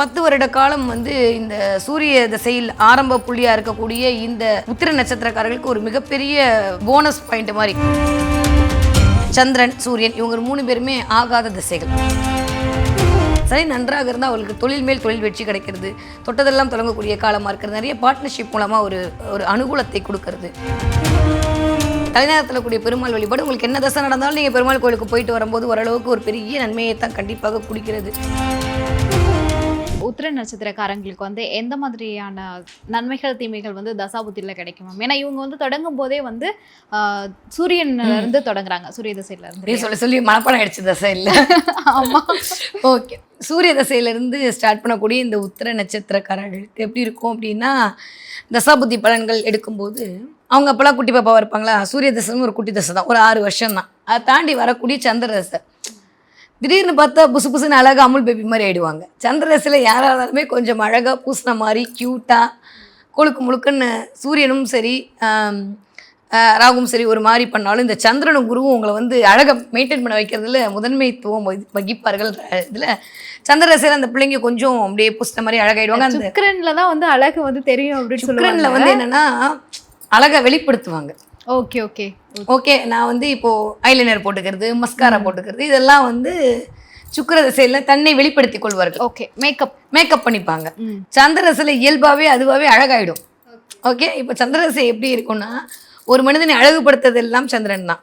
பத்து வருட காலம் வந்து இந்த சூரிய திசையில் ஆரம்ப புள்ளியா இருக்கக்கூடிய இந்த உத்திர நட்சத்திரக்காரர்களுக்கு ஒரு மிகப்பெரிய போனஸ் பாயிண்ட் மாதிரி. சந்திரன் சூரியன் இவங்க மூணு பேருமே ஆகாத திசைகள். சரி நன்றாக இருந்தால் அவளுக்கு தொழில் மேல் தொழில் வெற்றி கிடைக்கிறது. தொட்டதெல்லாம் தொடங்கக்கூடிய காலமாக இருக்கிறது. நிறைய பார்ட்னர்ஷிப் மூலமாக ஒரு ஒரு அனுகூலத்தை கொடுக்கறது. தலைநகரத்தில் கூடிய பெருமாள் வழிபாடு. உங்களுக்கு என்ன தசை நடந்தாலும் நீங்கள் பெருமாள் கோயிலுக்கு போயிட்டு வரும்போது ஓரளவுக்கு ஒரு பெரிய நன்மையை தான் கண்டிப்பாக குடிக்கிறது. உத்திர நட்சத்திரக்காரங்களுக்கு வந்து எந்த மாதிரியான நன்மைகள் தீமைகள் வந்து தசாபுத்தியில் கிடைக்கும் ஏன்னா இவங்க வந்து தொடங்கும் போதே வந்து சூரியன்ல இருந்து தொடங்குறாங்க. சூரிய திசையில இருந்து. சொல்ல சொல்லி மனப்பாடம் அடிச்ச தசை இல்லை. ஆமா. ஓகே. சூரிய தசையிலிருந்து ஸ்டார்ட் பண்ணக்கூடிய இந்த உத்திர நட்சத்திரக்காரர்களுக்கு எப்படி இருக்கும் அப்படின்னா தசாபுத்தி பலன்கள் எடுக்கும்போது அவங்க அப்போல்லாம் குட்டி பாப்பாவாக இருப்பாங்களா? சூரிய தசைன்னு ஒரு குட்டி தசை தான். ஒரு ஆறு வருஷம் தான் அதை தாண்டி வரக்கூடிய சந்திர தசை. திடீர்னு பார்த்தா புசு புசுன்னு அழகாக அமுல் பேபி மாதிரி ஆயிடுவாங்க. சந்திர தசையில் யாராக இருந்தாலுமே கொஞ்சம் அழகாக பூசின மாதிரி க்யூட்டாக கொழுக்கு முழுக்குன்னு சூரியனும் சரி ராகுவும் சரி ஒரு மாதிரி பண்ணாலும் இந்த சந்திரனும் குருவும் உங்களை வந்து அழகை மெயின்டைன் பண்ண வைக்கிறதுல முதன்மைத்துவம் வகி- வகிப்பார்கள். இதில் சந்திர தசையில் அந்த பிள்ளைங்க கொஞ்சம் அப்படியே புசின மாதிரி அழகாயிடுவாங்க. அந்த சுக்கிரன்ல தான் வந்து அழகு வந்து தெரியும் அப்படின்னு சுக்கிரன்ல வந்து என்னன்னா அழகை வெளிப்படுத்துவாங்க. Okay okay. ஓகே நான் வந்து இப்போ ஐலைனர் போட்டுக்கிறது மஸ்காரா போட்டுக்கிறது இதெல்லாம் வந்து சுக்கிர திசையில் தன்னை வெளிப்படுத்திக் கொள்வார்கள். ஓகே மேக்கப் மேக்கப் பண்ணிப்பாங்க. ம். சந்திர திசையில் இயல்பாகவே அதுவாகவே அழகாயிடும். ஓகே இப்போ சந்திர திசை எப்படி இருக்கும்னா ஒரு மனிதனை அழகுபடுத்துறது எல்லாம் சந்திரன் தான்.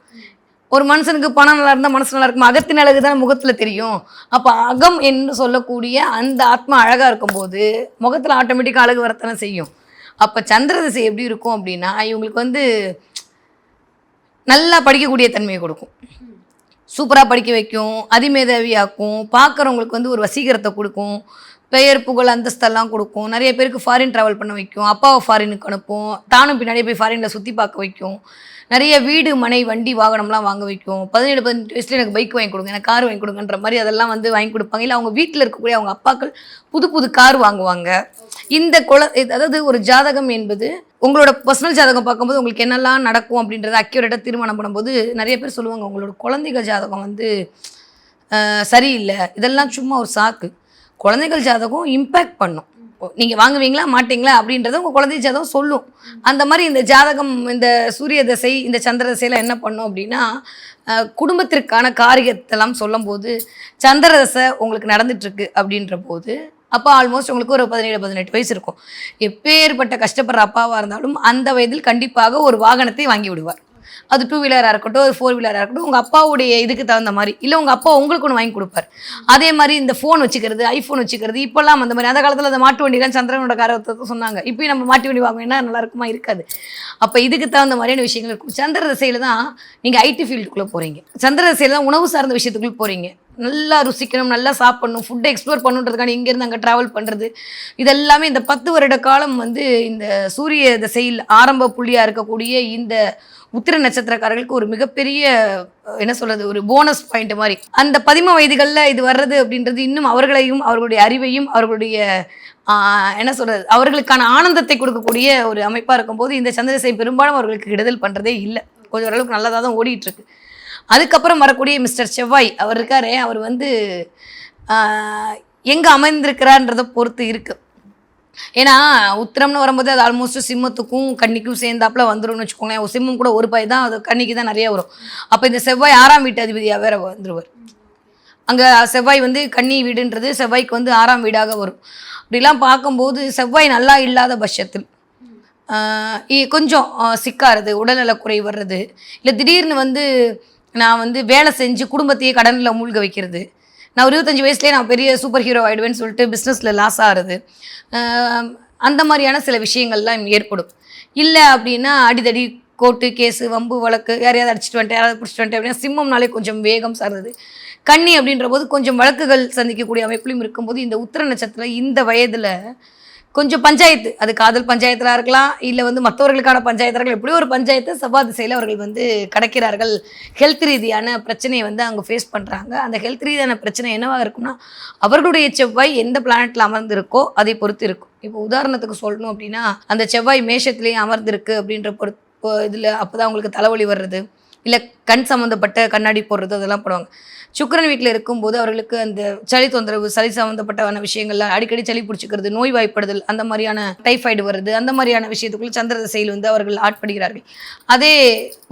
ஒரு மனுஷனுக்கு பணம் நல்லா இருந்தால் மனசு நல்லா இருக்கும்? அகத்தின் அழகு தான் முகத்தில் தெரியும். அப்போ அகம் என்று சொல்லக்கூடிய அந்த ஆத்மா அழகாக இருக்கும்போது முகத்தில் ஆட்டோமேட்டிக்காக அழகு வரத்தானே செய்யும். அப்போ சந்திர திசை எப்படி இருக்கும் அப்படின்னா இவங்களுக்கு வந்து நல்லா படிக்கக்கூடிய தன்மையை கொடுக்கும். சூப்பராக படிக்க வைக்கும் அதிமேதாவியாக்கும் பார்க்குறவங்களுக்கு வந்து ஒரு வசீகரத்தை கொடுக்கும் பெயர் புகழ் அந்தஸ்தெல்லாம் கொடுக்கும். நிறைய பேருக்கு ஃபாரின் ட்ராவல் பண்ண வைக்கும் அப்பாவை ஃபாரினுக்கு அனுப்பும் தானும் பின்னாடியே போய் ஃபாரினில் சுற்றி பார்க்க வைக்கும். நிறைய வீடு மனை வண்டி வாகனம்லாம் வாங்க வைக்கும். பதினேழு பதினெட்டு வயசுல எனக்கு பைக் வாங்கி கொடுங்க எனக்கு கார் வாங்கி கொடுங்கன்ற மாதிரி அதெல்லாம் வந்து வாங்கி கொடுப்பாங்க. இல்லை அவங்க வீட்டில் இருக்கக்கூடிய அவங்க அப்பாக்கள் புது புது கார் வாங்குவாங்க. இந்த குல இது- அதாவது ஒரு ஜாதகம் என்பது உங்களோட பர்சனல் ஜாதகம் பார்க்கும்போது உங்களுக்கு என்னெல்லாம் நடக்கும் அப்படின்றத அக்யூரேட்டாக தீர்மானம் பண்ணும்போது நிறைய பேர் சொல்லுவாங்க உங்களோட குழந்தைகள் ஜாதகம் வந்து சரியில்லை. இதெல்லாம் சும்மா ஒரு சாக்கு. குழந்தைகள் ஜாதகம் இம்பேக்ட் பண்ணும். நீங்கள் வாங்குவீங்களா மாட்டீங்களா அப்படின்றத உங்கள் குழந்தை ஜாதகம் சொல்லும். அந்த மாதிரி இந்த ஜாதகம் இந்த சூரிய தசை இந்த சந்திர தசையில் என்ன பண்ணும் அப்படின்னா குடும்பத்திற்கான காரியத்தெல்லாம் சொல்லும்போது சந்திர தசை உங்களுக்கு நடந்துட்டுருக்கு அப்படின்ற போது அப்போ ஆல்மோஸ்ட் உங்களுக்கு ஒரு பதினேழு பதினெட்டு வயசு இருக்கும். எப்பேற்பட்ட கஷ்டப்படுற அப்பாவாக இருந்தாலும் அந்த வயதில் கண்டிப்பாக ஒரு வாகனத்தை வாங்கி விடுவார். அது டூ வீலராக இருக்கட்டும் ஒரு ஃபோர் வீலராக இருக்கட்டும் உங்கள் அப்பாவுடைய இதுக்கு தகுந்த மாதிரி இல்லை உங்கள் அப்பா உங்களுக்கு ஒன்று வாங்கி கொடுப்பார். அதே மாதிரி இந்த ஃபோன் வச்சுக்கிறது ஐஃபோன் வச்சுக்கிறது இப்போல்லாம் அந்த மாதிரி அந்த காலத்தில் அந்த மாட்டு வண்டிலாம் சந்திரனோட காரத்தை சொன்னாங்க. இப்போயும் நம்ம மாட்டு வண்டி வாங்கினா நல்லா இருக்குமா? இருக்காது. அப்போ இதுக்கு தகுந்த மாதிரியான விஷயங்கள் இருக்கும். சந்திர திசையில் தான் நீங்கள் ஐடி ஃபீல்டுக்குள்ளே போகிறீங்க சந்திர திசையில் தான் உணவு சார்ந்த விஷயத்துக்குள்ளே போகிறீங்க நல்லா ருசிக்கணும் நல்லா சாப்பிடணும் ஃபுட்டை எக்ஸ்ப்ளோர் பண்ணுன்றதுக்கான இங்கேருந்து அங்கே ட்ராவல் பண்ணுறது இதெல்லாமே இந்த பத்து வருட காலம் வந்து இந்த சூரிய திசையில் ஆரம்ப புள்ளியாக இருக்கக்கூடிய இந்த உத்திர நட்சத்திரக்காரர்களுக்கு ஒரு மிகப்பெரிய என்ன சொல்றது ஒரு போனஸ் பாயிண்ட் மாதிரி. அந்த பதிம வயதுகளில் இது வர்றது அப்படின்றது இன்னும் அவர்களையும் அவர்களுடைய அறிவையும் அவர்களுடைய என்ன சொல்றது அவர்களுக்கான ஆனந்தத்தை கொடுக்கக்கூடிய ஒரு அமைப்பாக இருக்கும்போது இந்த சந்திரசை பெரும்பாலும் அவர்களுக்கு கெடுதல் பண்ணுறதே இல்லை. கொஞ்சம் ஓரளவுக்கு நல்லதாக தான் ஓடிட்டு இருக்கு அதுக்கப்புறம் வரக்கூடிய மிஸ்டர் செவ்வாய் அவர் இருக்காரே அவர் வந்து எங்கே அமைந்திருக்கிறான்றதை பொறுத்து இருக்குது ஏன்னா உத்திரம்னு வரும்போது அது ஆல்மோஸ்ட் சிம்மத்துக்கும் கன்னிக்கும் சேர்ந்தாப்புல வந்துரும்னு வச்சுக்கோங்களேன். சிம்மம் கூட ஒரு பாய் தான் அது கன்னிக்கு தான் நிறைய வரும். அப்போ இந்த செவ்வாய் ஆறாம் வீட்டு அதிபதியாக வேற வந்துருவார். அங்கே செவ்வாய் வந்து கன்னி வீடுன்றது செவ்வாய்க்கு வந்து ஆறாம் வீடாக வரும். அப்படிலாம் பார்க்கும்போது செவ்வாய் நல்லா இல்லாத பட்சத்தில் இ- கொஞ்சம் சிக்காறது உடல்நல உடல்நலக்குறை வர்றது. இல்லை திடீர்னு வந்து நான் வந்து வேலை செஞ்சு குடும்பத்தையே கடனில் மூழ்க வைக்கிறது. நான் ஒரு இருபத்தஞ்சி வயசுலேயே நான் பெரிய சூப்பர் ஹீரோ ஆகிடுவேன்னு சொல்லிட்டு பிஸ்னஸில் லாஸ் ஆகிறது. அந்த மாதிரியான சில விஷயங்கள்லாம் ஏற்படும். இல்லை அப்படின்னா அடிதடி கோர்ட்டு கேஸு வம்பு வழக்கு யாரையாவது அடிச்சிட்டு வந்துட்டு யாராவது பிடிச்சிட்டு வந்துட்டு அப்படின்னா சிம்மம்னாலே கொஞ்சம் வேகம் சார்ந்தது. கன்னி அப்படின்ற போது கொஞ்சம் வழக்குகள் சந்திக்கக்கூடிய அமைப்புலையும் இருக்கும்போது இந்த உத்திர நட்சத்திரம் இந்த வயதில் கொஞ்சம் பஞ்சாயத்து. அது காதல் பஞ்சாயத்தாக இருக்கலாம் இல்லை வந்து மற்றவர்களுக்கான பஞ்சாயத்தாக இருக்கலாம் எப்படியோ ஒரு பஞ்சாயத்தை செவ்வாய் திசையில் அவர்கள் வந்து கடக்கிறார்கள். ஹெல்த் ரீதியான பிரச்சனையை வந்து அவங்க ஃபேஸ் பண்ணுறாங்க அந்த ஹெல்த் ரீதியான பிரச்சனை என்னவாக இருக்கும்னா அவர்களுடைய செவ்வாய் எந்த பிளானட்டில் அமர்ந்திருக்கோ அதை பொறுத்து இருக்கும். இப்போ உதாரணத்துக்கு சொல்லணும் அப்படின்னா அந்த செவ்வாய் மேஷத்துலேயே அமர்ந்திருக்கு அப்படின்ற பொறுத்து இதில் அப்போ தான் அவங்களுக்கு தலைவலி வர்றது. இல்லை கண் சம்மந்தப்பட்ட கண்ணாடி போடுறது அதெல்லாம் போடுவாங்க. சுக்கரன் வீட்டில் இருக்கும்போது அவர்களுக்கு அந்த சளி தொந்தரவு சளி சம்மந்தப்பட்டவான விஷயங்கள்லாம் அடிக்கடி சளி பிடிச்சிக்கிறது நோய் வாய்ப்படுதல் அந்த மாதிரியான டைஃபாய்டு வருது அந்த மாதிரியான விஷயத்துக்குள்ள சந்திர திசையில் வந்து அவர்கள் ஆட்படுகிறார்கள். அதே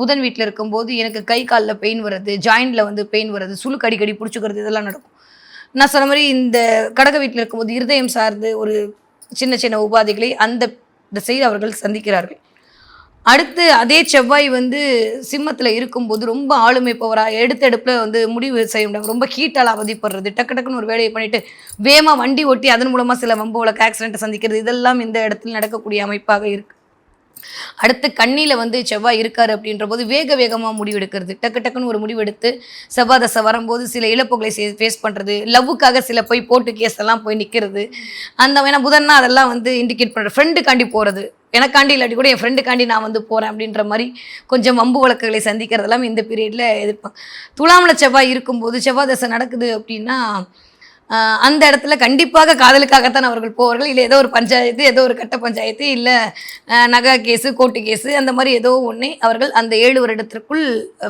புதன் வீட்டில் இருக்கும்போது எனக்கு கை காலில் பெயின் வருது ஜாயிண்டில் வந்து பெயின் வருது சுளுக்கு அடிக்கடி பிடிச்சிக்கிறது இதெல்லாம் நடக்கும். நான் சொன்ன மாதிரி இந்த கடக வீட்டில் இருக்கும்போது இருதயம் சார்ந்து ஒரு சின்ன சின்ன உபாதைகளை அந்த திசையில் அவர்கள் சந்திக்கிறார்கள். அடுத்து அதே செவ்வாய் வந்து சிம்மத்தில் இருக்கும்போது ரொம்ப ஆளுமை பவராக எடுத்த எடுப்பில் வந்து முடிவு செய்ய முடியாது ரொம்ப ஹீட்டால் அவதிப்படுறது. டக்கு டக்குன்னு ஒரு வேலையை பண்ணிவிட்டு வேகமாக வண்டி ஓட்டி அதன் மூலமாக சில வம்பு வழக்கு ஆக்சிடென்ட்டை சந்திக்கிறது. இதெல்லாம் இந்த இடத்தில் நடக்கக்கூடிய அமைப்பாக இருக்குது அடுத்து கண்ணியில் வந்து செவ்வாய் இருக்கார் அப்படின்ற போது வேக வேகமாக முடிவெடுக்கிறது. டக்கு டக்குன்னு ஒரு முடிவெடுத்து செவ்வாய் தசை வரும்போது சில இழப்புகளை ஃபேஸ் பண்ணுறது லவ்வுக்காக சில போய் போட்டு கேஸ் எல்லாம் போய் நிற்கிறது அந்த வேணா புதன்னா அதெல்லாம் வந்து இண்டிகேட் பண்ணுற ஃப்ரெண்டுக்காண்டி போகிறது எனக்காண்டி இல்லாட்டி கூட என் ஃப்ரெண்டுக்காண்டி நான் வந்து போகிறேன் அப்படின்ற மாதிரி கொஞ்சம் வம்பு வழக்குகளை சந்திக்கிறதெல்லாம் இந்த பீரியடில் எதிர்ப்பேன் துலாமல செவ்வாய் இருக்கும்போது செவ்வாய் தசை நடக்குது அப்படின்னா அந்த இடத்துல கண்டிப்பாக காதலுக்காகத்தான் அவர்கள் போவார்கள். இல்லை ஏதோ ஒரு பஞ்சாயத்து ஏதோ ஒரு கட்ட பஞ்சாயத்து இல்லை நகா கேஸு கோர்ட்டு கேஸு அந்த மாதிரி ஏதோ ஒன்றே அவர்கள் அந்த ஏழு வருடத்திற்குள்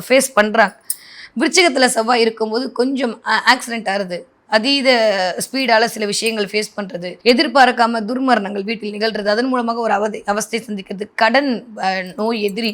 ஃபேஸ் பண்ணுறாங்க விருச்சிகத்தில் செவ்வாய் இருக்கும்போது கொஞ்சம் ஆக்சிடென்ட் ஆகுது அதீத ஸ்பீடால் சில விஷயங்கள் ஃபேஸ் பண்ணுறது எதிர்பார்க்காம துர்மரணங்கள் வீட்டில் நிகழ்றது அதன் மூலமாக ஒரு அவதை அவஸ்தை சந்திக்கிறது கடன் நோய் எதிரி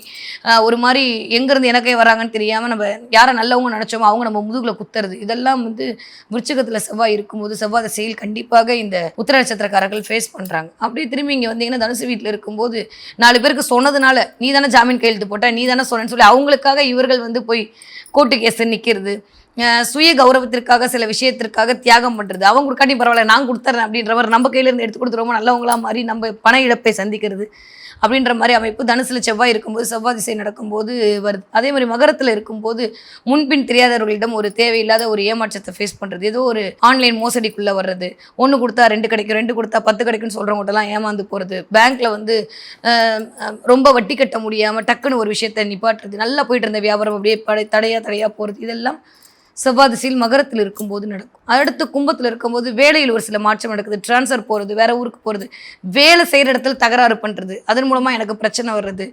ஒரு மாதிரி எங்கேருந்து எனக்கே வராங்கன்னு தெரியாமல் நம்ம யாரை நல்லவங்க நினச்சோமோ அவங்க நம்ம முதுகில் குத்துறது. இதெல்லாம் வந்து விருச்சிகத்தில் செவ்வாய் இருக்கும்போது செவ்வாய் செயல் கண்டிப்பாக இந்த உத்திர நட்சத்திரக்காரர்கள் ஃபேஸ் பண்ணுறாங்க அப்படியே திரும்பி இங்கே வந்தீங்கன்னா தனுசு வீட்டில் இருக்கும்போது நாலு பேருக்கு சொன்னதுனால நீ தானே ஜாமீன் கையெழுத்து போட்ட நீ தானே சொன்னேன்னு சொல்லி அவங்களுக்காக இவர்கள் வந்து போய் கோர்ட்டு கேஸ் நிற்கிறது சுய கௌரவத்திற்காக சில விஷயத்திற்காக தியாகம் பண்ணுறது அவங்க கொடுக்காட்டி பரவாயில்ல நான் கொடுத்துறேன் அப்படின்றவர் நம்ம கையிலேருந்து எடுத்து கொடுத்து ரொம்ப நல்லவங்களா மாதிரி நம்ம பண இழப்பை சந்திக்கிறது அப்படின்ற மாதிரி அமைப்பு தனுசில் செவ்வாய் இருக்கும்போது செவ்வாய் திசை நடக்கும்போது வருது. அதே மாதிரி மகரத்தில் இருக்கும்போது முன்பின் தெரியாதவர்களிடம் ஒரு தேவையில்லாத ஒரு ஏமாற்றத்தை ஃபேஸ் பண்ணுறது ஏதோ ஒரு ஆன்லைன் மோசடிக்குள்ளே வர்றது. ஒன்று கொடுத்தா ரெண்டு கிடைக்கும் ரெண்டு கொடுத்தா பத்து கிடைக்கும்னு சொல்கிறவங்கள்ட்டலாம் ஏமாந்து போகிறது பேங்க்கில் வந்து ரொம்ப வட்டி கட்ட முடியாமல் டக்குன்னு ஒரு விஷயத்தை நிப்பாட்டுறது. நல்லா போயிட்டு இருந்த வியாபாரம் அப்படியே படை தடையாக தடையாக போகிறது இதெல்லாம் செவ்வாய் திசையில் மகரத்தில் இருக்கும்போது நடக்கும். அடுத்து கும்பத்தில் இருக்கும்போது வேலையில் ஒரு சில மாற்றம் நடக்குது. ட்ரான்ஸ்ஃபர் போகிறது வேற ஊருக்கு போகிறது வேலை செய்கிற இடத்துல தகராறு பண்ணுறது அதன் மூலமாக எனக்கு பிரச்சனை வர்றது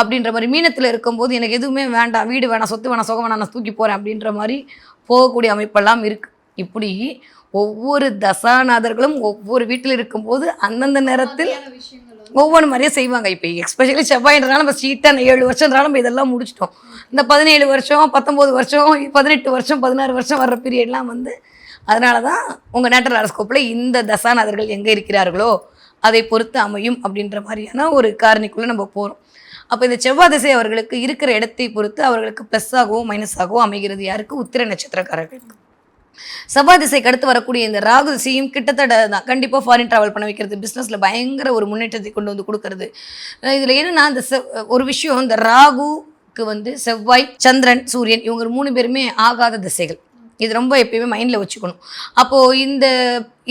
அப்படின்ற மாதிரி மீனத்தில் இருக்கும்போது எனக்கு எதுவுமே வேண்டாம் வீடு வேணாம் சொத்து வேணாம் சுகம் வேணாம் நான் தூக்கி போகிறேன் அப்படின்ற மாதிரி போகக்கூடிய அமைப்பெல்லாம் இருக்குது இப்படி ஒவ்வொரு தசாநாதர்களும் ஒவ்வொரு வீட்டில் இருக்கும்போது அந்தந்த நேரத்தில் ஒவ்வொன்று மாதிரியே செய்வாங்க. இப்போ எஸ்பெஷலி செவ்வாயின்றனால நம்ம சீட்டாக ஏழு வருஷம்னால நம்ம இதெல்லாம் முடிச்சிட்டோம். இந்த பதினேழு வருஷம் பத்தொம்போது வருஷம் பதினெட்டு வருஷம் பதினாறு வருஷம் வர்ற பீரியட்லாம் வந்து அதனால தான் உங்கள் நேட்டர் அரஸ்கோப்பில் இந்த தசாநாதர்கள் எங்கே இருக்கிறார்களோ அதை பொறுத்து அமையும் அப்படின்ற மாதிரியான ஒரு காரணிக்குள்ளே நம்ம போகிறோம் அப்போ இந்த செவ்வாய் திசை அவர்களுக்கு இருக்கிற இடத்தை பொறுத்து அவர்களுக்கு ப்ளஸ் ஆகவோ மைனஸ் ஆகவோ அமைகிறது யாருக்கு? உத்திர நட்சத்திரக்காரர்களுக்கு. செவ்வாய் திசைக்கு அடுத்து வரக்கூடிய இந்த ராகு திசையும் கிட்டத்தட்ட தான் கண்டிப்பாக ஃபாரின் ட்ராவல் பண்ண வைக்கிறது பிஸ்னஸில் பயங்கர ஒரு முன்னேற்றத்தை கொண்டு வந்து கொடுக்கறது. இதில் என்னென்னா இந்த செவ் ஒரு விஷயம் இந்த ராகுக்கு வந்து செவ்வாய் சந்திரன் சூரியன் இவங்க மூணு பேருமே ஆகாத திசைகள். இது ரொம்ப எப்பயுமே மைண்டில் வச்சுக்கணும். அப்போது இந்த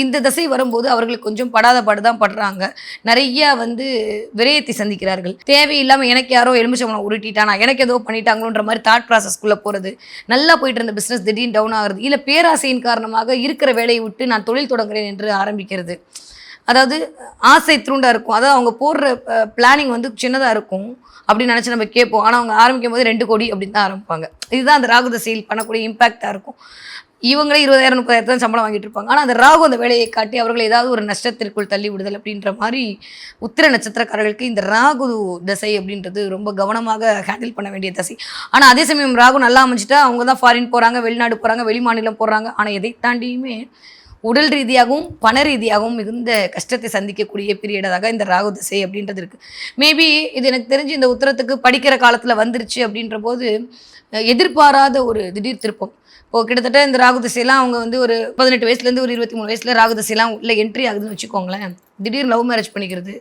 இந்த திசை வரும்போது அவர்களுக்கு கொஞ்சம் படாத பாடுதான் படுறாங்க. நிறைய வந்து விரயத்தை சந்திக்கிறார்கள். தேவையில்லாமல் எனக்கு யாரோ எலுமிச்சம்பளம் உருட்டிட்டானா எனக்கு ஏதோ பண்ணிட்டாங்களோன்ற மாதிரி தாட் ப்ராசஸ்க்குள்ளே போகிறது நல்லா போயிட்டு இருந்த பிஸ்னஸ் திடீர்னு டவுன் ஆகுறது. இல்லை பேராசையின் காரணமாக இருக்கிற வேலையை விட்டு நான் தொழில் தொடங்குறேன் என்று ஆரம்பிக்கிறது. அதாவது ஆசை த்ரூண்டாக இருக்கும். அதாவது அவங்க போடுற பிளானிங் வந்து சின்னதாக இருக்கும் அப்படின்னு நினச்சி நம்ம கேட்போம். ஆனால் அவங்க ஆரம்பிக்கும் போது ரெண்டு கோடி அப்படின்னு தான் ஆரம்பிப்பாங்க. இதுதான் அந்த ராகு தசையில் பண்ணக்கூடிய இம்பாக்டாக இருக்கும். இவங்களே இருபதாயிரம் முப்பதாயிரத்து தான் சம்பளம் வாங்கிட்டு இருப்பாங்க. ஆனால் அந்த ராகு அந்த வேலையை காட்டி அவர்கள் ஏதாவது ஒரு நஷ்டத்திற்குள் தள்ளி விடுதல் அப்படின்ற மாதிரி உத்திர நட்சத்திரக்காரர்களுக்கு இந்த ராகு தசை அப்படின்றது ரொம்ப கவனமாக ஹேண்டில் பண்ண வேண்டிய தசை. ஆனால் அதே சமயம் ராகு நல்லா அமைஞ்சிட்டா அவங்க தான் ஃபாரின் போகிறாங்க வெளிநாடு போகிறாங்க வெளி மாநிலம் போகிறாங்க ஆனால் எதை தாண்டியுமே உடல் ரீதியாகவும் பண ரீதியாகவும் மிகுந்த கஷ்டத்தை சந்திக்கக்கூடிய பீரியடாக இந்த ராகு திசை அப்படின்றது இருக்குது மேபி இது எனக்கு தெரிஞ்சு இந்த உத்தரத்துக்கு படிக்கிற காலத்தில் வந்துருச்சு அப்படின்ற போது எதிர்பாராத ஒரு திடீர் திருப்பம். இப்போ கிட்டத்தட்ட இந்த ராகு திசையெல்லாம் அவங்க வந்து ஒரு பதினெட்டு வயசுலேருந்து ஒரு இருபத்தி மூணு வயசில் ராகு திசையெல்லாம் உள்ள என்ட்ரி ஆகுதுன்னு வச்சுக்கோங்களேன். திடீர் லவ் மேரேஜ் பண்ணிக்கிறது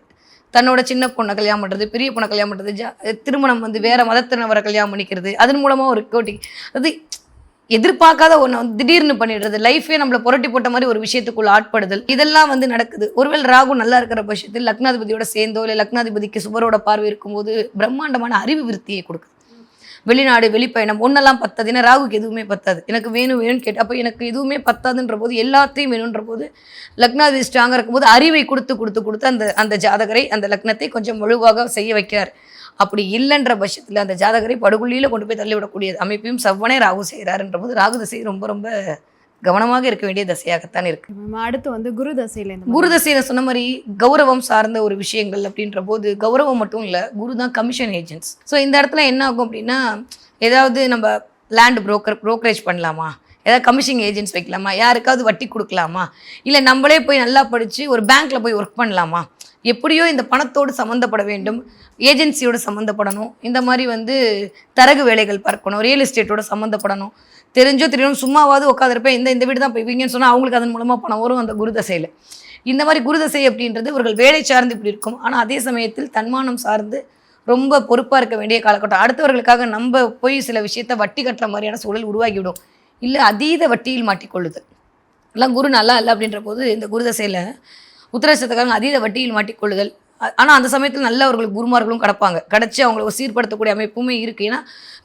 தன்னோட சின்ன பொண்ணை கல்யாணம் பண்ணுறது பெரிய பொண்ணை கல்யாணம் பண்ணுறது ஜா திருமணம் வந்து வேறு மதத்தினவரை கல்யாணம் பண்ணிக்கிறது அதன் மூலமாக ஒரு கோட்டி அது எதிர்பார்க்காத ஒன்று வந்து திடீர்னு பண்ணிடுறது. லைஃபே நம்மளை புரட்டி போட்ட மாதிரி ஒரு விஷயத்துக்குள்ள ஆட்படுதல். இதெல்லாம் வந்து நடக்குது. ஒருவேளை ராகு நல்லா இருக்கிற பட்சத்தில் லக்னாதிபதியோட சேர்ந்தோ இல்லை லக்னாதிபதிக்கு சுபரோட பார்வை இருக்கும்போது பிரம்மாண்டமான அறிவு விருத்தியை கொடுக்குது. வெளிநாடு வெளிப்பயணம் ஒன்றெல்லாம் பத்தாது. ஏன்னா ராகுக்கு எதுவுமே பத்தாது. எனக்கு வேணும் வேணும்னு கேட்டு அப்போ எனக்கு எதுவுமே பத்தாதுன்ற போது எல்லாத்தையும் வேணுன்ற போது லக்னாதிபதி ஸ்ட்ராங்காக இருக்கும்போது அறிவை கொடுத்து கொடுத்து கொடுத்து அந்த அந்த ஜாதகரை அந்த லக்னத்தை கொஞ்சம் வலுவாக செய்ய வைக்கிறார். அப்படி இல்லைன்ற பட்சத்தில் அந்த ஜாதகரை படுகொல்லியில் கொண்டு போய் தள்ளிவிடக்கூடிய அமைப்பையும் செவ்வனே ராகு செய்கிறாருன்ற போது ராகு தசை ரொம்ப ரொம்ப கவனமாக இருக்க வேண்டிய தசையாகத்தான் இருக்கு. அடுத்து வந்து குரு தசையில குரு தசையில சொன்ன மாதிரி கௌரவம் சார்ந்த ஒரு விஷயங்கள் அப்படின்ற போது கௌரவம் மட்டும் இல்லை குரு தான் கமிஷன் ஏஜென்ட்ஸ் ஸோ இந்த இடத்துல என்ன ஆகும் அப்படின்னா ஏதாவது நம்ம லேண்ட் புரோக்கர் brokerage பண்ணலாமா? ஏதாவது கமிஷன் ஏஜென்ட்ஸ் வைக்கலாமா? யாருக்காவது வட்டி கொடுக்கலாமா? இல்லை நம்மளே போய் நல்லா படித்து ஒரு பேங்க்ல போய் ஒர்க் பண்ணலாமா? எப்படியோ இந்த பணத்தோடு சம்மந்தப்பட வேண்டும் ஏஜென்சியோடு சம்மந்தப்படணும் இந்த மாதிரி வந்து தரகு வேலைகள் பார்க்கணும் ரியல் எஸ்டேட்டோட சம்மந்தப்படணும் தெரிஞ்சோ தெரியணும் சும்மாவாவது உட்காந்துருப்பேன் இந்த இந்த வீடு தான் போய்வீங்கன்னு சொன்னால் அவங்களுக்கு அதன் மூலமாக பணம் வரும் அந்த குரு தசையில். இந்த மாதிரி குரு தசை அப்படின்றது இவர்கள் வேலை சார்ந்து இப்படி இருக்கும். ஆனால் அதே சமயத்தில் தன்மானம் சார்ந்து ரொம்ப பொறுப்பாக இருக்க வேண்டிய காலகட்டம். அடுத்தவர்களுக்காக நம்ம போய் சில விஷயத்த வட்டி கட்டுற மாதிரியான சூழல் உருவாகிவிடும். இல்லை அதீத வட்டியில் மாட்டிக்கொள்ளுது எல்லாம் குரு நல்லா இல்லை அப்படின்ற போது இந்த குருதசையில் உத்தரசத்துக்காரங்க அதீத வட்டியில் மாட்டிக்கொள்ளுதல். ஆனால் அந்த சமயத்தில் நல்ல அவர்களுக்கு குருமார்களும் கிடப்பாங்க. கிடச்சி அவங்கள ஒரு சீர்படுத்தக்கூடிய அமைப்புமே இருக்குது ஏன்னா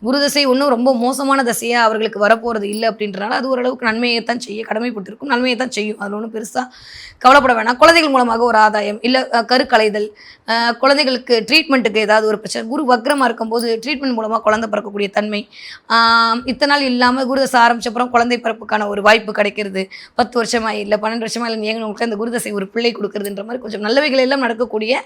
குரு தசை ஒன்றும் ரொம்ப மோசமான தசையாக அவர்களுக்கு வரப்போகிறது இல்லை அப்படின்றனால அது ஓரளவுக்கு நன்மையை தான் செய்ய கடமைப்பட்டிருக்கும். நன்மையை தான் செய்யும். அதில் ஒன்றும் பெருசாக கவலைப்பட வேணாம். குழந்தைகள் மூலமாக ஒரு ஆதாயம். இல்லை கருக்கலைதல். குழந்தைகளுக்கு ட்ரீட்மெண்ட்டுக்கு ஏதாவது ஒரு பிரச்சனை. குரு வக்ரமாக இருக்கும்போது ட்ரீட்மெண்ட் மூலமாக குழந்தை பிறக்கக்கூடிய தன்மை. இத்தனை நாள் இல்லாமல் குருதசை ஆரம்பிச்சப்புறம் குழந்தை பிறப்புக்கான ஒரு வாய்ப்பு கிடைக்கிறது. பத்து வருஷமாக இல்லை பன்னெண்டு வருஷமாக இல்லை நீங்களும் அந்த குருதசை ஒரு பிள்ளை கொடுக்குறதுன்ற மாதிரி கொஞ்சம் நல்லவைகள் எல்லாம் நடக்கக்கூடிய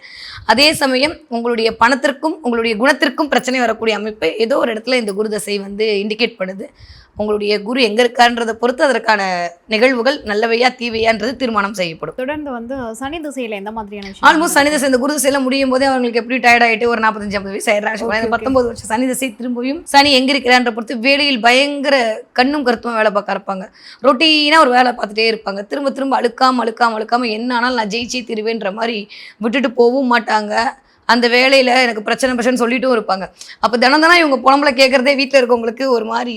அதே சமயம் உங்களுடைய பணத்திற்கும் உங்களுடைய குணத்திற்கும் பிரச்சனை வரக்கூடிய அமைப்பு ஏதோ ஒரு இடத்துல இந்த குரு தசை வந்து இண்டிகேட் பண்ணுது. உங்களுடைய குரு எங்கே இருக்கான்றதை பொறுத்து அதற்கான நிகழ்வுகள் நல்லவையா தீவையான்றது தீர்மானம் செய்யப்படும். தொடர்ந்து வந்து சனி திசையில எந்த மாதிரியான ஆல்மோஸ்ட் சனி தசை இந்த குரு தசையெல்லாம் முடியும் போதே அவங்களுக்கு எப்படி டயர்ட் ஆயிட்டு ஒரு நாற்பத்தஞ்சு ஐம்பது வயசு ஆயிடுறாங்க. பத்தொன்பது வருஷம் சனி தசை திரும்பியும் சனி எங்க இருக்கிறான்ற பொறுத்து வேலையில் பயங்கர கண்ணும் கருத்துமா வேலை பார்க்க இருப்பாங்க ரொட்டீனா ஒரு வேலை பார்த்துட்டே இருப்பாங்க. திரும்ப திரும்ப அழுக்காம அழுக்காம அழுக்காம என்ன ஆனாலும் நான் ஜெயிச்சே திருவேன்ற மாதிரி விட்டுட்டு போகவும் மாட்டாங்க. அந்த வேலையில் எனக்கு பிரச்சனை பிரச்சனை சொல்லிட்டும் இருப்பாங்க. அப்போ தினம் தானே இவங்க புலம்புல கேட்குறதே வீட்டில் இருக்கவங்களுக்கு ஒரு மாதிரி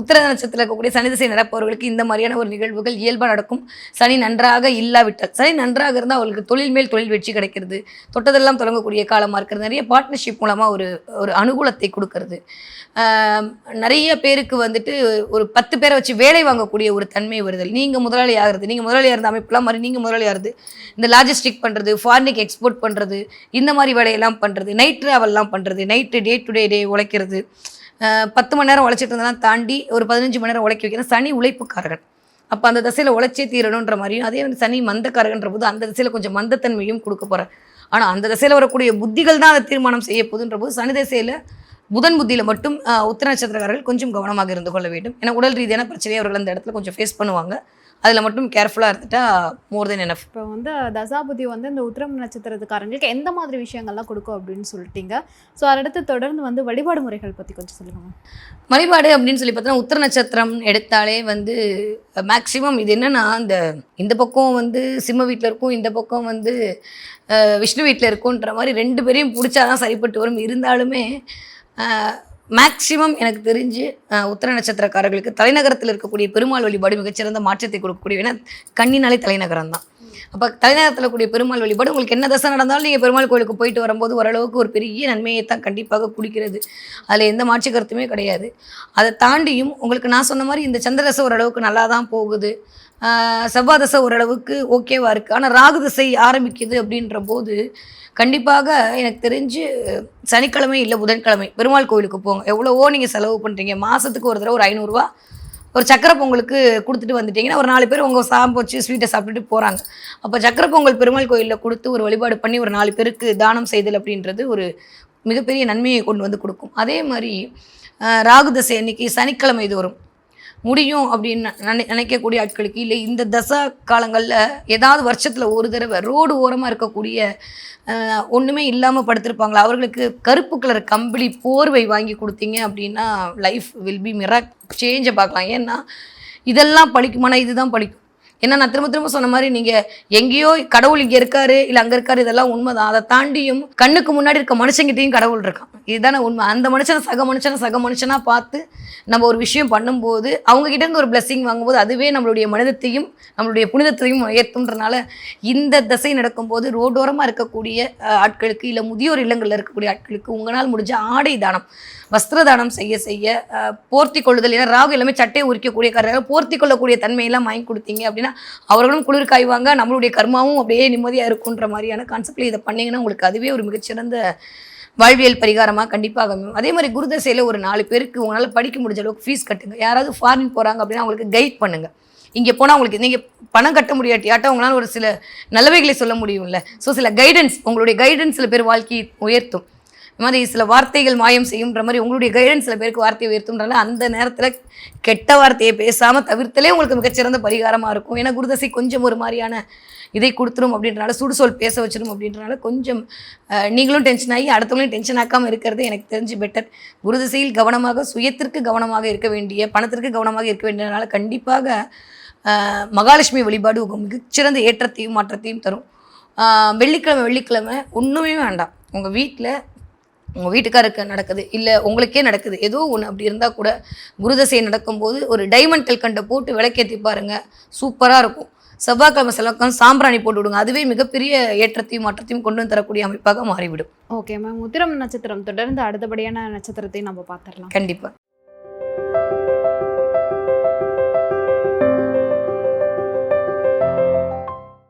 உத்தர நட்சத்திரத்தில் இருக்கக்கூடிய சனி திசை நடப்பவர்களுக்கு இந்த மாதிரியான ஒரு நிகழ்வுகள் இயல்பாக நடக்கும். சனி நன்றாக இல்லாவிட்டால் சனி நன்றாக இருந்தால் அவர்களுக்கு தொழில் மேல் தொழில் வெற்றி கிடைக்கிறது. தொட்டதெல்லாம் தொடங்கக்கூடிய காலமாக இருக்கிறது. நிறைய பார்ட்னர்ஷிப் மூலமாக ஒரு ஒரு அனுகூலத்தை கொடுக்கறது. நிறைய பேருக்கு வந்துட்டு ஒரு பத்து பேரை வச்சு வேலை வாங்கக்கூடிய ஒரு தன்மை வருதல். நீங்கள் முதலாளி ஆகிறது நீங்கள் முதலாளியாக இருந்த அமைப்புலாம் மாதிரி நீங்கள் முதலாளி இந்த லாஜிஸ்டிக் பண்ணுறது ஃபாரினுக்கு எக்ஸ்போர்ட் பண்ணுறது இந்த மாதிரி வேலையெல்லாம் பண்ணுறது நைட் ட்ராவல்லாம் பண்ணுறது நைட்டு டே டு டே டே உழைக்கிறது. பத்து மணி நேரம் உழைச்சிட்டு இருந்ததெல்லாம் தாண்டி ஒரு பதினஞ்சு மணி நேரம் உழைக்க வைக்கிறது சனி உழைப்புக்காரர்கள். அப்போ அந்த திசையில் உழைச்சே தீரணுன்ற மாதிரியும் அதே வந்து சனி மந்தக்காரகன்ற போது அந்த திசையில் கொஞ்சம் மந்தத்தன்மையும் கொடுக்க போகிறேன் ஆனால் அந்த திசையில் வரக்கூடிய புத்திகள் தான் அதை தீர்மானம் செய்ய போதுன்ற போது சனி திசையில் புதன் புத்தியில் மட்டும் உத்திர நட்சத்திரக்காரர்கள் கொஞ்சம் கவனமாக இருந்து கொள்ள வேண்டும். ஏன்னா உடல் ரீதியான பிரச்சனையை அவர்கள் அந்த இடத்துல கொஞ்சம் ஃபேஸ் பண்ணுவாங்க. அதில் மட்டும் கேர்ஃபுல்லாக இருந்துட்டா மோர் தென் எனஃப் இப்போ வந்து தசாபுதி வந்து இந்த உத்திரம் நட்சத்திரத்துக்காரங்களுக்கு எந்த மாதிரி விஷயங்கள்லாம் கொடுக்கும் அப்படின்னு சொல்லிட்டீங்க. ஸோ அடுத்து தொடர்ந்து வந்து வழிபாடு முறைகள் பற்றி கொஞ்சம் சொல்லுங்க மேம் வழிபாடு அப்படின்னு சொல்லி பார்த்தோன்னா உத்திர நட்சத்திரம் எடுத்தாலே வந்து மேக்ஸிமம் இது என்னன்னா இந்த இந்த பக்கம் வந்து சிம்ம வீட்டில் இருக்கும் இந்த பக்கம் வந்து விஷ்ணு வீட்டில் இருக்குன்ற மாதிரி ரெண்டு பேரையும் பிடிச்சாதான் சரிப்பட்டு வரும். இருந்தாலுமே மேக்ஸிமம் எனக்கு தெரிஞ்சு உத்தர உத்திர நட்சத்திரக்காரர்களுக்கு தலைநகரத்தில் இருக்கக்கூடிய பெருமாள் வழிபாடு மிகச்சிறந்த மாற்றத்தை கொடுக்கக்கூடிய ஏன்னா கண்ணினாலே தலைநகரம் தான். அப்போ தலைநகரத்தில் கூடிய பெருமாள் வழிபாடு உங்களுக்கு என்ன தசை நடந்தாலும் நீங்கள் பெருமாள் கோயிலுக்கு போயிட்டு வரும்போது ஓரளவுக்கு ஒரு பெரிய நன்மையை தான் கண்டிப்பாக குடிக்கிறது. அதில் எந்த மாற்று கருத்துமே கிடையாது. அதை தாண்டியும் உங்களுக்கு நான் சொன்ன மாதிரி இந்த சந்திரரசம் ஓரளவுக்கு நல்லா தான் போகுது. செவ்வாய் தசை ஓரளவுக்கு ஓகேவாக இருக்குது ஆனால் ராகு தசை ஆரம்பிக்குது அப்படின்ற போது கண்டிப்பாக எனக்கு தெரிஞ்சு சனிக்கிழமை இல்லை புதன்கிழமை பெருமாள் கோவிலுக்கு போங்க. எவ்வளவோ நீங்கள் செலவு பண்ணுறீங்க மாதத்துக்கு ஒரு தடவை ஒரு ஐநூறுரூவா ஒரு சக்கரை பொங்கலுக்கு கொடுத்துட்டு வந்துட்டீங்கன்னா ஒரு நாலு பேர் உங்கள் சாம்பு வச்சு ஸ்வீட்டை சாப்பிட்டுட்டு போகிறாங்க அப்போ சக்கரை பொங்கல் பெருமாள் கோயிலில் கொடுத்து ஒரு வழிபாடு பண்ணி ஒரு நாலு பேருக்கு தானம் செய்தல் அப்படின்றது ஒரு மிகப்பெரிய நன்மையை கொண்டு வந்து கொடுக்கும். அதே மாதிரி ராகு தசை அன்னைக்கு சனிக்கிழமை இது வரும் முடியும் அப்படின்னு நினை நினைக்கக்கூடிய ஆட்களுக்கு இல்லை. இந்த தசா காலங்களில் ஏதாவது வருஷத்தில் ஒரு தடவை ரோடு ஓரமாக இருக்கக்கூடிய ஒன்றுமே இல்லாமல் படுத்திருப்பாங்களா? அவர்களுக்கு கருப்பு கலர் கம்பளி போர்வை வாங்கி கொடுத்தீங்க அப்படின்னா லைஃப் வில் பி மிராக் சேஞ்சை பார்க்கலாம். ஏன்னா இதெல்லாம் பழிக்குமானா இதுதான் பழிக்கும் ஏன்னா நான் திரும்ப திரும்ப சொன்ன மாதிரி நீங்கள் எங்கேயோ கடவுள் இங்கே இருக்காரு இல்லை அங்கே இருக்காரு இதெல்லாம் உண்மைதான். அதை தாண்டியும் கண்ணுக்கு முன்னாடி இருக்க மனுஷங்கிட்டையும் கடவுள் இருக்கான். இதுதானே உண்மை. அந்த மனுஷனை சக மனுஷனை சக மனுஷனாக பார்த்து நம்ம ஒரு விஷயம் பண்ணும்போது அவங்க கிட்ட இருந்து ஒரு blessing வாங்கும்போது அதுவே நம்மளுடைய மனிதத்தையும் நம்மளுடைய புனிதத்தையும் உயர்த்தும்ன்றனால இந்த திசை நடக்கும்போது ரோடோரமாக இருக்கக்கூடிய ஆட்களுக்கு இல்லை முதியோர் இல்லங்களில் இருக்கக்கூடிய ஆட்களுக்கு உங்களால் முடிஞ்ச ஆடை தானம் வஸ்திர தானம் செய்ய செய்ய போர்த்தி கொள்ளுதல் ஏன்னா ராகு எல்லாமே சட்டையை உரிக்கக்கூடிய காரணம் போர்த்தி கொள்ளக்கூடிய தன்மையெல்லாம் வாங்கி கொடுத்தீங்க அப்படின்னா அவர்களும் குளிர் காய்வாங்க நம்மளுடைய கர்மாவும் அப்படியே நிம்மதியாக இருக்குன்ற மாதிரியான கான்செப்டில் இதை பண்ணீங்கன்னா உங்களுக்கு அதுவே ஒரு மிகச்சிறந்த வாழ்வியல் பரிகாரமாக கண்டிப்பாக அமையும். அதே மாதிரி குருதசையில் ஒரு நாலு பேருக்கு உங்களால் படிக்க முடிஞ்ச அளவுக்கு ஃபீஸ் கட்டுங்க. யாராவது ஃபாரின் போகிறாங்க அப்படின்னா அவங்களுக்கு கைட் பண்ணுங்கள் இங்கே போனால் உங்களுக்கு நீங்கள் பணம் கட்ட முடியாட்டியாட்ட உங்களால் ஒரு சில நல்லவைகளை சொல்ல முடியும்ல. ஸோ சில கைடன்ஸ் உங்களுடைய கைடன்ஸ் சில பேர் வாழ்க்கையை உயர்த்தும். இந்த மாதிரி சில வார்த்தைகள் மாயம் செய்யும்ன்ற மாதிரி உங்களுடைய கைடன்ஸ் சில பேருக்கு வார்த்தையை உயர்த்தும்ன்றனால அந்த நேரத்தில் கெட்ட வார்த்தையை பேசாமல் தவிர்த்தலே உங்களுக்கு மிகச்சிறந்த பரிகாரமாக இருக்கும். ஏன்னா குருதசை கொஞ்சம் ஒரு மாதிரியான இதை கொடுத்துரும் அப்படின்றனால சுடுசோல் பேச வச்சிடும் அப்படின்றனால கொஞ்சம் நீங்களும் டென்ஷன் ஆகி அடுத்தவங்களையும் டென்ஷன் ஆக்காமல் இருக்கிறது எனக்கு தெரிஞ்சு பெட்டர் குருதிசையில் கவனமாக சுயத்திற்கு கவனமாக இருக்க வேண்டிய பணத்திற்கு கவனமாக இருக்க வேண்டியதுனால கண்டிப்பாக மகாலட்சுமி வழிபாடு மிகச்சிறந்த ஏற்றத்தையும் மாற்றத்தையும் தரும். வெள்ளிக்கிழமை வெள்ளிக்கிழமை ஒன்றுமே வேண்டாம். உங்கள் வீட்டில் உங்கள் வீட்டுக்காருக்கு நடக்குது இல்லை உங்களுக்கே நடக்குது. ஏதோ ஒன்று அப்படி இருந்தால் கூட குருதசை நடக்கும்போது ஒரு டைமண்ட் கல்கண்டை போட்டு விளக்கேற்றி பாருங்கள் சூப்பராக இருக்கும். செவ்வாய்க்கிழமை செவ்வாய்க்கிழமை சாம்பிராணி போட்டு விடுங்க. அதுவே மிகப்பெரிய ஏற்றத்தையும் மாற்றத்தையும் கொண்டு வந்து தரக்கூடிய அமைப்பாக மாறிவிடும். ஓகே மேம் உத்திரம் நட்சத்திரம். தொடர்ந்து அடுத்தபடியான நட்சத்திரத்தை நம்ம பார்த்துடலாம். கண்டிப்பாக